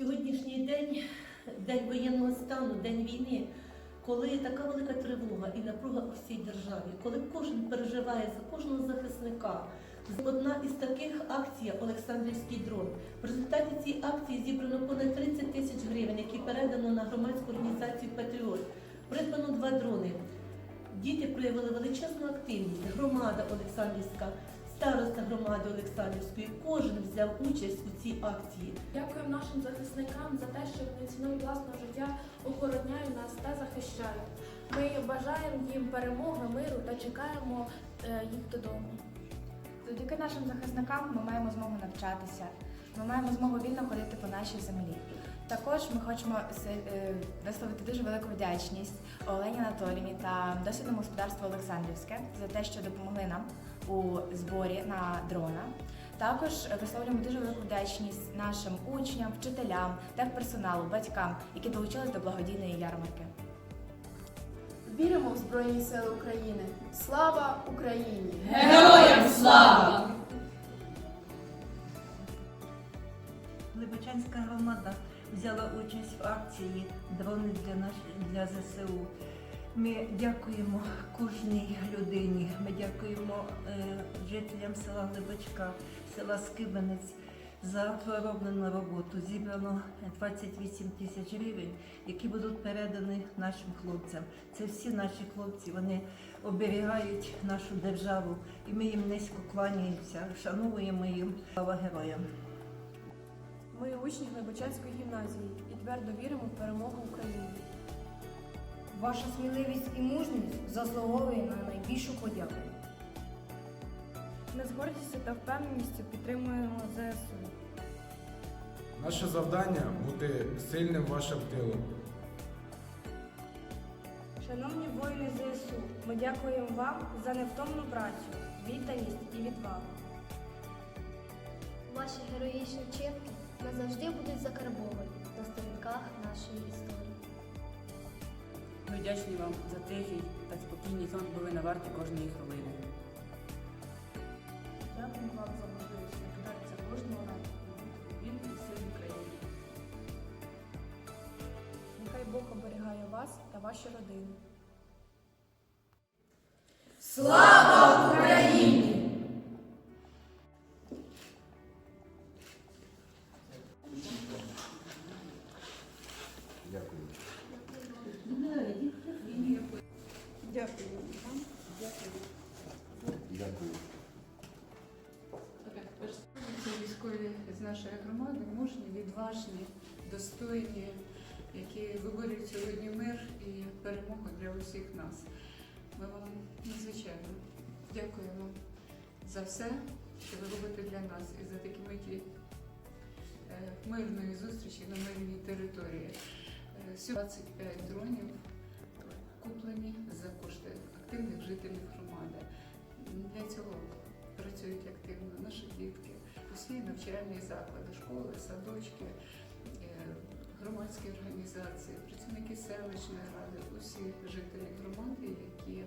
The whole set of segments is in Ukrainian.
Сьогоднішній день, день воєнного стану, день війни, коли така велика тривога і напруга у всій державі, коли кожен переживає за кожного захисника. Одна із таких акцій Олександрівський дрон. В результаті цієї акції зібрано понад 30 тисяч гривень, які передано на громадську організацію Патріот. Придбано два дрони. Діти проявили величезну активність. Громада Олександрівська, староста громади Олександрівської. Кожен взяв участь у цій акції. Дякуємо нашим захисникам за те, що вони ціною власного життя охороняють нас та захищають. Ми бажаємо їм перемоги, миру та чекаємо е, їх додому. Завдяки нашим захисникам ми маємо змогу навчатися, ми маємо змогу вільно ходити по нашій землі. Також ми хочемо е, висловити дуже велику вдячність Олені Анатоліївні та досвідному господарству Олександрівське за те, що допомогли нам у зборі на дрона. Також висловлюємо дуже велику вдячність нашим учням, вчителям, техперсоналу, батькам, які долучились до благодійної ярмарки. Віримо в Збройні Сили України. Слава Україні! Героям слава! Либочанська громада взяла участь в акції Дрони для наш для ЗСУ. Ми дякуємо кожній людині. Ми дякуємо е, жителям села Либочка, села Скибенець за пророблену роботу. Зібрано 28 тисяч гривень, які будуть передані нашим хлопцям. Це всі наші хлопці. Вони оберігають нашу державу, і ми їм низько кланяємося, шануємо їм. Слава героям! Ми учні Глибочанської гімназії і твердо віримо в перемогу України. Ваша сміливість і мужність заслуговує на найбільшу подяку. Ми з гордістю та впевненістю підтримуємо ЗСУ. Наше завдання бути сильним вашим тилом. Шановні воїни ЗСУ, ми дякуємо вам за невтомну працю, відданість і відвагу. Ваші героїчні вчинки назавжди будуть закарбовані на сторінках нашої історії. Ми вдячні вам за тихий та спокійний сон, бо ви на варті кожної хвилини. Дякую вам за можливість кожного ранку він і сил України. Нехай Бог оберігає вас та ваші родини. Слава Україні! Це військові з нашої громади, мужні, відважні, достойні, які виборюють сьогодні мир і перемогу для усіх нас. Ми вам надзвичайно дякуємо за все, що ви робите для нас і за такі миті е, мирної зустрічі на мирній території. Е, 25 дронів куплені за кошти активних жителів громади. Для цього працюють активно наші дітки, усі навчальні заклади, школи, садочки, е, громадські організації, працівники селищної ради, усі жителі громади, які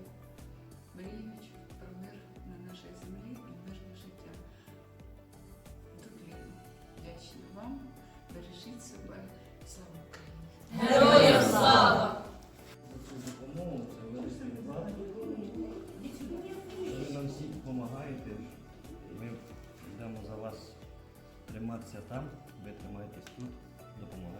мріють про мир на нашій землі і мирне життя. Дуже вдячні вам, бережіть себе, слава Україні! Триматися там, ви тримаєтесь тут, допомагайте.